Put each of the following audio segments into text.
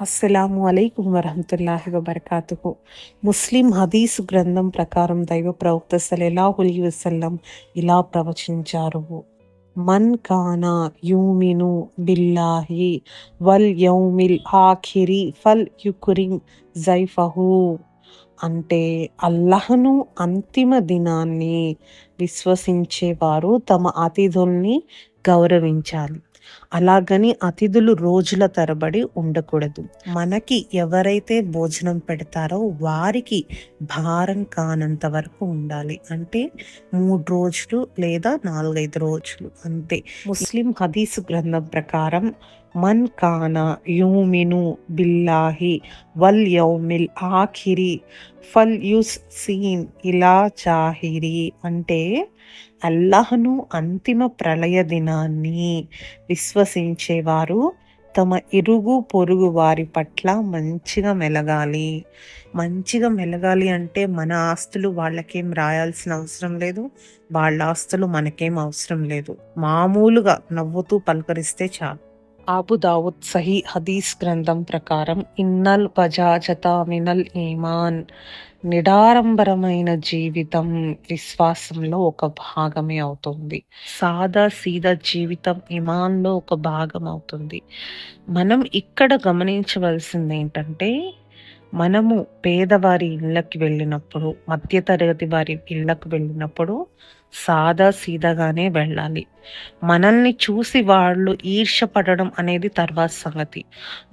అస్సలాము అలైకుం వరహతుల్లాహి వబర్కాతుహు. ముస్లిం హదీసు గ్రంథం ప్రకారం దైవ ప్రవక్త సలెలాహులి వసల్లం ఇలా ప్రవచించారు. మన్ కానా యూమిను బిల్లాహి వల్ యౌమిల్ ఆఖిరి ఫల్ యుకురిం జైఫహు. అంటే అల్లహను అంతిమ దినాన్ని విశ్వసించేవారు తమ అతిథుల్ని గౌరవించాలి. అలాగని అతిథులు రోజుల తరబడి ఉండకూడదు. మనకి ఎవరైతే భోజనం పెడతారో వారికి భారం కానంత వరకు ఉండాలి. అంటే మూడు రోజులు లేదా నాలుగైదు రోజులు అంతే. ముస్లిం హదీసు గ్రంథం ప్రకారం మన్ కాన యూమిను బిల్లాహి వల్ యౌమిల్ ఆఖిరి ఫల్ యుస్ సీన్ ఇలా చాహిరి అంటే అల్లాహ్ను అంతిమ ప్రళయ దినాన్ని విశ్వసించేవారు తమ ఇరుగు పొరుగు వారి పట్ల మంచిగా మెలగాలి. మంచిగా మెలగాలి అంటే మన ఆస్తులు వాళ్ళకేం రాయాల్సిన అవసరం లేదు. వాళ్ళ ఆస్తులు మనకేం అవసరం లేదు. మామూలుగా నవ్వుతూ పలకరిస్తే చాలు. ఆబు దావుద్ సహీ హదీస్ గ్రంథం ప్రకారం ఇన్నల్ బజాజత మినల్ ఈమాన్ నిడారంబరమైన జీవితం విశ్వాసంలో ఒక భాగమే అవుతుంది. సాదా సీదా జీవితం ఇమాన్లో ఒక భాగం అవుతుంది. మనం ఇక్కడ గమనించవలసింది ఏంటంటే మనము పేదవారి ఇళ్ళకి వెళ్ళినప్పుడు మధ్యతరగతి వారి ఇళ్ళకు వెళ్ళినప్పుడు సాదా సీదాగానే వెళ్ళాలి. మనల్ని చూసి వాళ్ళు ఈర్షపడడం అనేది తర్వాత సంగతి.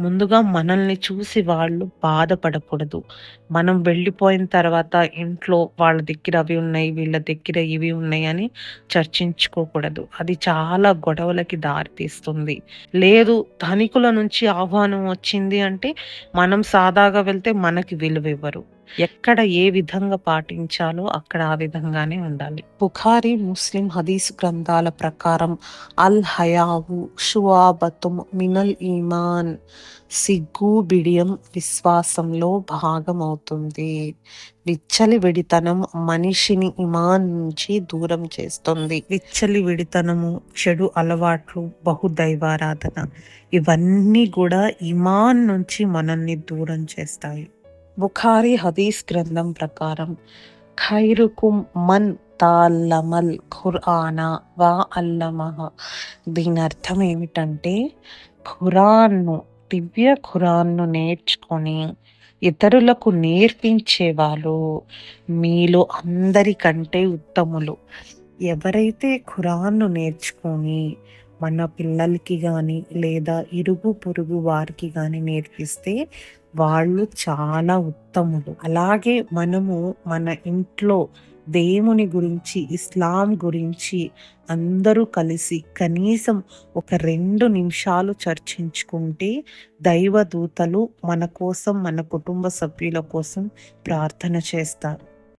ముందుగా మనల్ని చూసి వాళ్ళు బాధపడకూడదు. మనం వెళ్ళిపోయిన తర్వాత ఇంట్లో వాళ్ళ దగ్గర అవి ఉన్నాయి వీళ్ళ దగ్గర ఇవి ఉన్నాయి అని చర్చించుకోకూడదు. అది చాలా గొడవలకి దారితీస్తుంది. లేదు ధనికుల నుంచి ఆహ్వానం వచ్చింది అంటే మనం సాదాగా వెళ్తే మనకి విలువ ఇవ్వరు ఎక్కడ ఏ విధంగా పాటించాలో అక్కడ ఆ విధంగానే ఉండాలి. బుఖారి ముస్లిం హదీస్ గ్రంథాల ప్రకారం అల్ హయావు షువాబతుం మినల్ ఈమాన్ సిగ్గు బిడియం విశ్వాసంలో భాగమవుతుంది. విచ్చలి విడితనం మనిషిని ఇమాన్ నుంచి దూరం చేస్తుంది. విచ్చలి విడితనము చెడు అలవాట్లు బహుదైవారాధన ఇవన్నీ కూడా ఇమాన్ నుంచి మనల్ని దూరం చేస్తాయి. బుఖారి హదీస్ గ్రంథం ప్రకారం ఖైరుకుం మన్ తాల్లమల్ ఖురానా వా అల్లమహ. దీని అర్థం ఏమిటంటే ఖురాన్ను దివ్య ఖురాన్ను నేర్చుకొని ఇతరులకు నేర్పించేవారు మీలో అందరికంటే ఉత్తములు. ఎవరైతే ఖురాన్ను నేర్చుకొని మన పిల్లలకి కానీ లేదా ఇరుగు పొరుగు వారికి కానీ నేర్పిస్తే వాళ్ళు చాలా ఉత్తములు. అలాగే మనము మన ఇంట్లో దేవుని గురించి ఇస్లాం గురించి అందరూ కలిసి కనీసం ఒక రెండు నిమిషాలు చర్చించుకుంటే దైవదూతలు మన కోసం మన కుటుంబ సభ్యుల కోసం ప్రార్థన చేస్తారు.